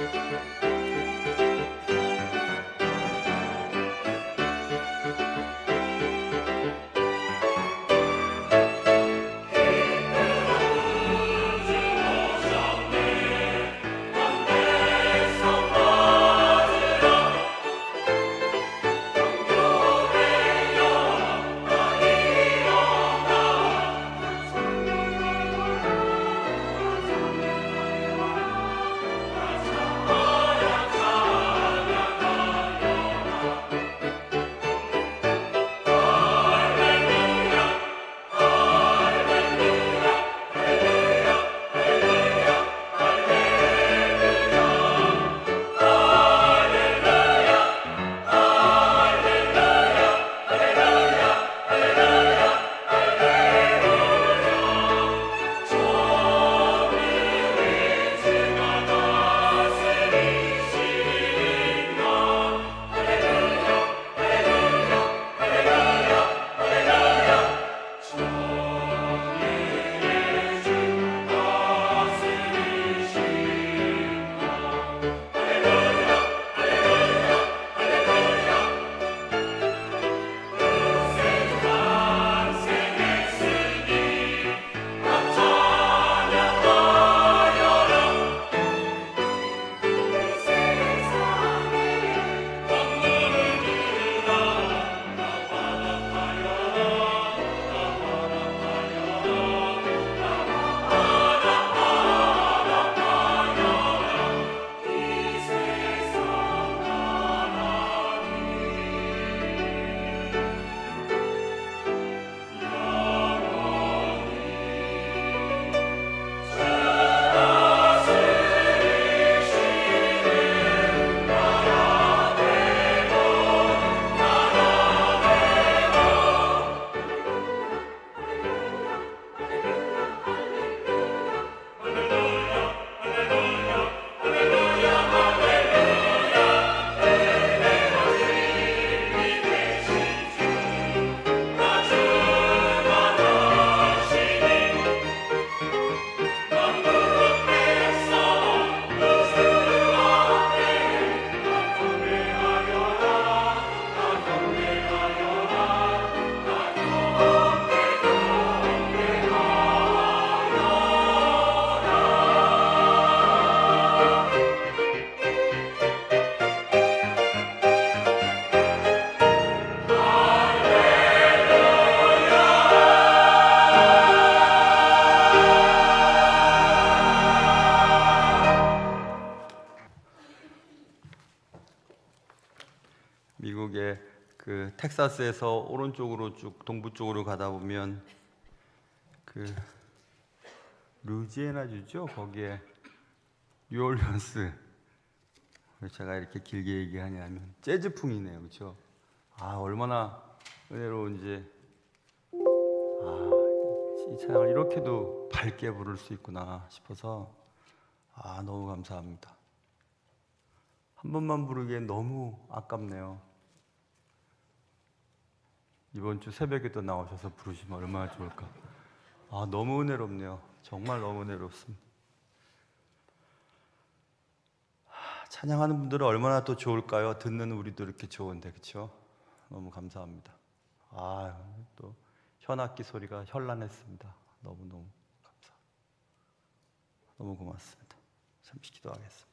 Música 미국의 그 텍사스에서 오른쪽으로 쭉 동부 쪽으로 가다 보면 그 루지애나 주죠? 거기에 뉴올리언스. 왜 제가 이렇게 길게 얘기하냐면 재즈풍이네요. 그렇죠? 아 얼마나 은혜로운지 아이 찬양을 이렇게도 밝게 부를 수 있구나 싶어서 아 너무 감사합니다. 한 번만 부르기엔 너무 아깝네요 이번 주 새벽에 또 나오셔서 부르시면 얼마나 좋을까. 아, 너무 은혜롭네요. 정말 너무 은혜롭습니다. 하, 찬양하는 분들은 얼마나 또 좋을까요? 듣는 우리도 이렇게 좋은데, 그렇죠? 너무 감사합니다. 아, 또 현악기 소리가 현란했습니다. 너무 너무 감사. 너무 고맙습니다. 잠시 기도하겠습니다.